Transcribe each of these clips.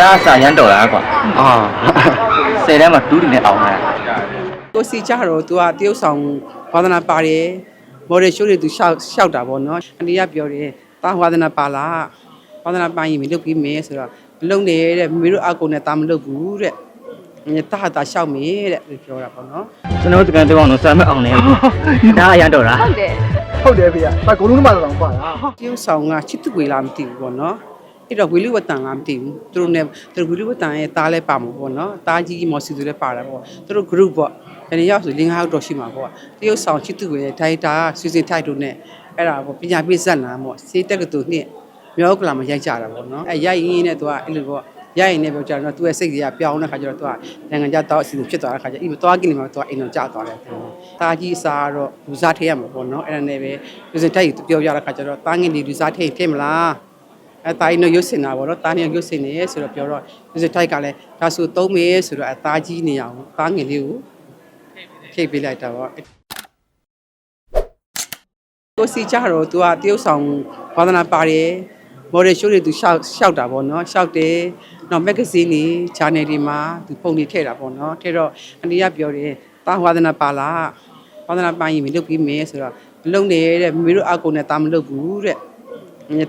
တားစာရမ်းတော်လားကွာအာဆယ်တန်းမှာတူးတူနဲ့အောင်လာကိုစီကြတော့ तू ကတရုတ်ဆောင်ဝါသနာပါတယ်မော်ဒယ်ရှိုးတွေ तू ရှောက်ရှောက်တာပေါ့နော်အန်ဒီကပြောတယ်တာဝါသနာပါလားဝါသနာပါရင်မလုပ်ပြီးမယ်ဆိုတော့မလုပ်နဲ့တဲ့မမေတို့အကုံနဲ့တာမလုပ်ဘူးတဲ့တာဟာတာရှောက်မေးတဲ့လို့ပြောတာပေါ့နော်ကျွန်တော်တို့တကန်တော့အောင်တော့စာမအောင်နေဘူးတားရမ်းတော်လားဟုတ်တယ်ဟုတ်တယ်ဖေ။ဒါဂုံလုံးမှတော့ပါလားတရုတ်ဆောင်ကချစ်သူွေလားမသိဘူးပေါ့နော် အဲ့တော့ဝီလူဝတန်ကမသိဘူးသူတို့ ਨੇ သူတို့ဝီလူဝတန်ရဲ့တားလဲပါမှာပေါ့နော်တားကြီးမော်စီသူလည်းပါတယ်ပေါ့သူတို့ group ပေါ့တနေ့ရောက်ဆိုလင်းဟာတော့ရှိမှာပေါ့တရုတ်ဆောင်ချစ်သူွေရဲ့ဒိုင်တာဆွေစဉ်ထိုက်တို့ ਨੇ အဲ့ဒါပေါ့ပညာပေးဇက်နာပေါ့စေးတက်ကတူနှစ်မြောက်ကလာမရိုက်ကြတာပေါ့နော်အဲ့ရိုက်ရင်းနဲ့သူကအဲ့လိုပေါ့ရိုက်ရင်လည်းပြောကြတော့သူ့ရဲ့စိတ်ကြီးကပြောင်းတဲ့ခါကျတော့သူကနိုင်ငံခြားတော့အစီအစဉ်ဖြစ်သွားတဲ့ခါကျအိမ်မသွားခင်မှာသူကအိမ်တော့ကြာသွားတယ်တာကြီးစားတော့လူစားထည့်ရမှာပေါ့နော်အဲ့ဒါနဲ့ပဲလူစတိုက်သူပြောပြတဲ့ခါကျတော့တာငင်ဒီလူစားထည့်ထည့်မလား အဲတာကြီးတော့ရုပ်စင်တာပေါ့နော်တာနေရုပ်စင်နေဆိုတော့ပြောတော့လူစတိုက်ကလည်းဒါဆိုသုံးမေဆိုတော့အသားကြီးနေအောင်တာငင်လေးကိုထိပ်ပေးလိုက်တာပေါ့ ကိုစီကြတော့ तू ကတရုတ်ဆောင်ဝါသနာပါတယ်မော်ဒယ်ရှိုးတွေ तू ရှောက်ရှောက်တာပေါ့နော်ရှောက်တယ်နောက်မဂ္ဂဇင်းတွေ channel တွေမှာ तू ပုံတွေထည့်တာပေါ့နော်ထည့်တော့အန်ဒီကပြောတယ်တာဝါသနာပါလားဝါသနာပါရင်မလုပ်ပြီးမယ်ဆိုတော့မလုပ်နဲ့တဲ့မမေတို့အကုံနဲ့တာမလုပ်ဘူးတဲ့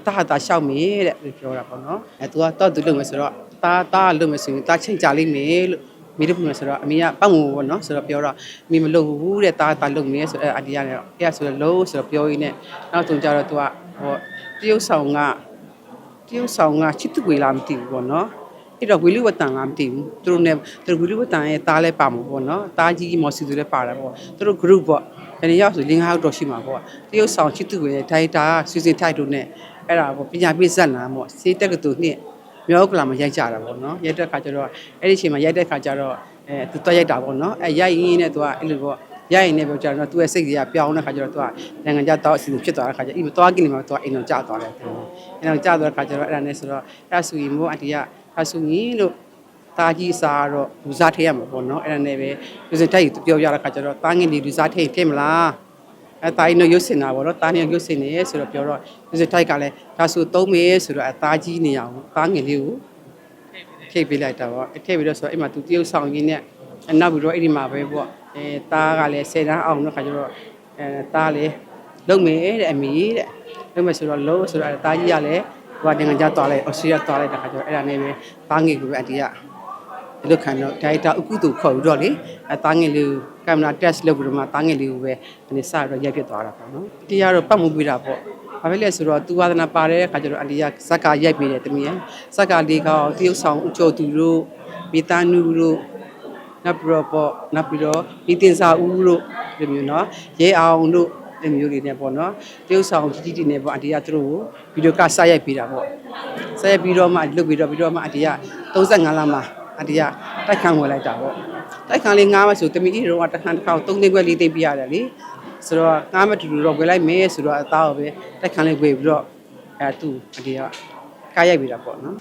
တာတာရှောက်မေတဲ့ပြောတာပေါ့နော်အဲ तू ကတော့သူလုပ်မယ်ဆိုတော့တာတာလုပ်မယ်ဆိုရင်တာချိန်ကြလိမ့်မယ်လို့မိတို့ပြန်ဆိုတော့အမေကပတ်ဝန်းပေါ့နော်ဆိုတော့ပြောတော့မိမလုပ်ဘူးတဲ့တာတာလုပ်မယ်ဆိုတော့အတီးရတယ်တော့အဲ့ဒါဆိုတော့လုံးဆိုတော့ပြောရင်းနဲ့နောက်ဆုံးကြတော့ तू ကဟောတရုတ်ဆောင်ကတရုတ်ဆောင်ကချစ်သူဝေလာမသိဘူးပေါ့နော်အဲ့တော့ဝီလူဝတန်ကမသိဘူးသူတို့ ਨੇ သူတို့ဝီလူဝတန်ရဲ့တားလဲပါမှာပေါ့နော်တားကြီးမော်စီသူလည်းပါတာပေါ့သူတို့ group ပေါ့ တနေ့ရောက်ဆိုလင်းဟာတော့ရှိမှာပေါ့တရုတ်ဆောင်ချစ်သူွေရဲ့ဒိုင်တာဆွေစဉ်ထိုက်တို့ ਨੇ အဲ့ဒါပေါ့ပညာပေးဇက်နာပေါ့စေးတက်ကတူနှစ်မြောက်ကလာမရိုက်ကြတာပေါ့နော်ရိုက်တဲ့ခါကျတော့အဲ့ဒီအချိန်မှာရိုက်တဲ့ခါကျတော့အဲသူတော့ရိုက်တာပေါ့နော်အဲရိုက်ရင်းနဲ့သူကအဲ့လိုပေါ့ရိုက်ရင်လည်းပြောကြတော့သူ့ရဲ့စိတ်ကြီးကပြောင်းတဲ့ခါကျတော့သူကနိုင်ငံခြားတော့အစီအစဉ်ဖြစ်သွားတဲ့ခါကျအိမ်မသွားခင်မှာသူကအိမ်တော်ကျသွားတယ်သူအိမ်တော်ကျသွားတဲ့ခါကျတော့အဲ့ဒါနဲ့ဆိုတော့အဲ့ဒါဆိုရင်မို့အတီကအဆူကြီးလို့ တာကြီးစားတော့လူစားထည့်ရမှာပေါ့နော်အဲ့ဒါနဲ့ပဲလူစင်တိုက်ပြောပြတဲ့ခါကျတော့တာငင်ဒီလူစားထည့်ထည့်မလားအဲတာကြီးတော့ရုပ်စင်တာပေါ့နော်တာနေရုပ်စင်နေဆိုတော့ပြောတော့လူစင်တိုက်ကလည်းဒါဆိုသုံးမေဆိုတော့အသားကြီးနေအောင်တာငင်လေးကိုထိပ်ပေးလိုက်တာပေါ့ထိပ်ပြီးတော့ဆိုတော့အဲ့မှာသူတရုပ်ဆောင်ရင်းနဲ့အနောက်ပြီးတော့အဲ့ဒီမှာပဲပေါ့အဲတားကလည်းဆယ်တန်းအောင်တော့ခါကျတော့အဲတားလည်းလုံမေတဲ့အမီတဲ့လုံမေဆိုတော့လုံးဆိုတော့တားကြီးကလည်းဟိုကနိုင်ငံခြားသွားလိုက်အော်စတြေးလျသွားလိုက်တဲ့ခါကျတော့အဲ့ဒါနဲ့ပဲတားငယ်ကိုပဲအတီးက ဒီလိုခံတော့ဒါရိုက်တာဥကုသူခေါ်ပြီးတော့လေအဲတားငယ်လေးကိုကင်မရာတက်လုပ်ပြီးတော့မှတားငယ်လေးကိုပဲဒီနေ့စတော့ရိုက်ဖြစ်သွားတာပေါ့နော်တရားတော့ပတ်မှုပေးတာပေါ့ဘာဖြစ်လဲဆိုတော့သူဝါသနာပါတဲ့အခါကျတော့အလီယာဇက်ကရိုက်ပေးတယ်တမီးရဇက်ကလေးကောတရုတ်ဆောင်အချိုသူတို့မိသားနူတို့နောက်ပြီးတော့ပေါ့နောက်ပြီးတော့မိတင်စာဦးတို့ဒီမျိုးနော်ရဲအောင်တို့ဒီမျိုးတွေနဲ့ပေါ့နော်တရုတ်ဆောင်ကြီးကြီးတွေနဲ့ပေါ့အတီးကသူတို့ကိုဗီဒီယိုကစရိုက်ပေးတာပေါ့စရိုက်ပြီးတော့မှလုပ်ပြီးတော့ပြီးတော့မှအတီးက35လမှာ အတီးကတိုက်ခန်းဝင်လိုက်တာပေါ့တိုက်ခန်းလေးငားမဆိုတမီးတို့ကတစ်ခန်းတစ်ခါသုံးသိန်းခွဲလေးသိပ်ပြရတယ်လေဆိုတော့ငားမတူတူတော့ဝင်လိုက်မယ်ဆိုတော့အသားကိုပဲတိုက်ခန်းလေးဝေပြီးတော့အဲသူ့အတီးကကားရိုက်ပြီးတာပေါ့နော်